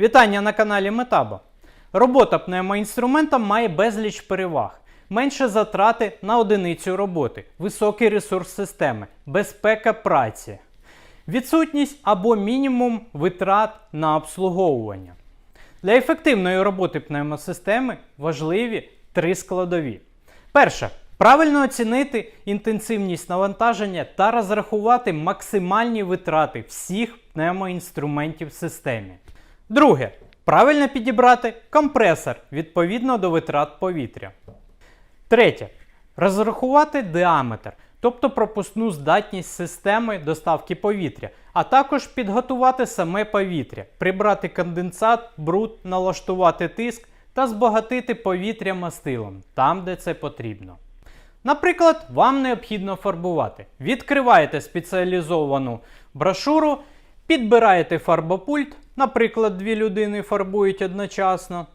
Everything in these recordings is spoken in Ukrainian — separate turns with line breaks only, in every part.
Вітання на каналі Метаба. Робота пневмоінструментом має безліч переваг. Менше затрати на одиницю роботи, високий ресурс системи, безпека праці, відсутність або мінімум витрат на обслуговування. Для ефективної роботи пневмосистеми важливі три складові. Перше. Правильно оцінити інтенсивність навантаження та розрахувати максимальні витрати всіх пневмоінструментів в системі. Друге. Правильно підібрати компресор відповідно до витрат повітря. Третє. Розрахувати діаметр, тобто пропускну здатність системи доставки повітря, а також підготувати саме повітря, прибрати конденсат, бруд, налаштувати тиск та збагатити повітря мастилом там, де це потрібно. Наприклад, вам необхідно фарбувати. Відкриваєте спеціалізовану брошуру, підбираєте фарбопульт, наприклад, дві людини фарбують одночасно.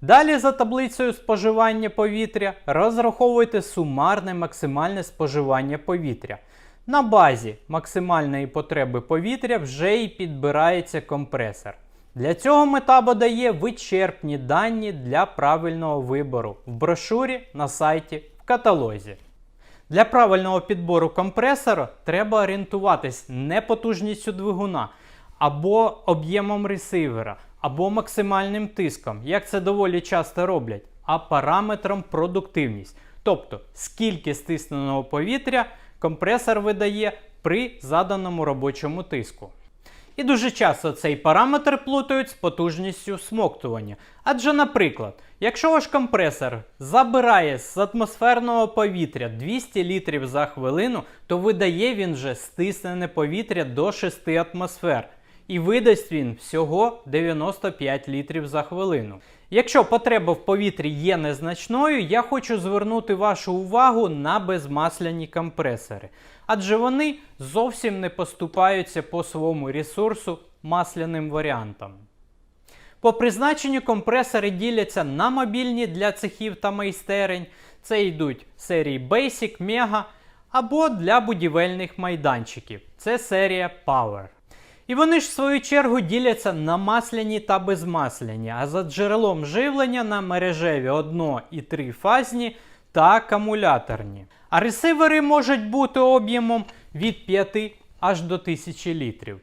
Далі за таблицею споживання повітря розраховуйте сумарне максимальне споживання повітря. На базі максимальної потреби повітря вже і підбирається компресор. Для цього метаба дає вичерпні дані для правильного вибору в брошурі, на сайті, в каталозі. Для правильного підбору компресора треба орієнтуватись не потужністю двигуна, або об'ємом ресивера, або максимальним тиском, як це доволі часто роблять, а параметром продуктивність. Тобто, скільки стисненого повітря компресор видає при заданому робочому тиску. І дуже часто цей параметр плутають з потужністю смоктування. Адже, наприклад, якщо ваш компресор забирає з атмосферного повітря 200 літрів за хвилину, то видає він вже стиснене повітря до 6 атмосфер. І видасть він всього 95 літрів за хвилину. Якщо потреба в повітрі є незначною, я хочу звернути вашу увагу на безмасляні компресори, адже вони зовсім не поступаються по своєму ресурсу масляним варіантам. По призначенню компресори діляться на мобільні для цехів та майстерень. Це йдуть серії Basic, Mega або для будівельних майданчиків. Це серія Power. І вони ж в свою чергу діляться на масляні та безмасляні, а за джерелом живлення на мережеві 1 і 3 фазні та акумуляторні. А ресивери можуть бути об'ємом від 5 аж до 1000 літрів.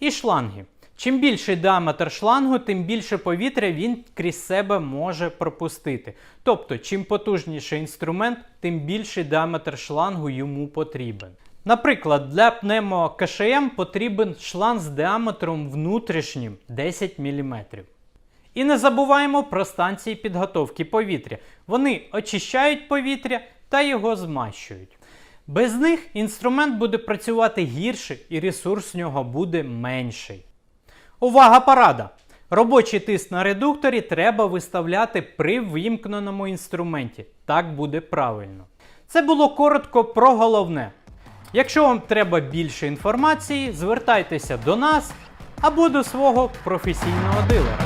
І шланги. Чим більший діаметр шлангу, тим більше повітря він крізь себе може пропустити. Тобто, чим потужніший інструмент, тим більший діаметр шлангу йому потрібен. Наприклад, для пневмо КШМ потрібен шланг з діаметром внутрішнім 10 мм. І не забуваємо про станції підготовки повітря. Вони очищають повітря та його змащують. Без них інструмент буде працювати гірше і ресурс нього буде менший. Увага порада! Робочий тиск на редукторі треба виставляти при вимкненому інструменті. Так буде правильно. Це було коротко про головне. Якщо вам треба більше інформації, звертайтеся до нас або до свого професійного дилера.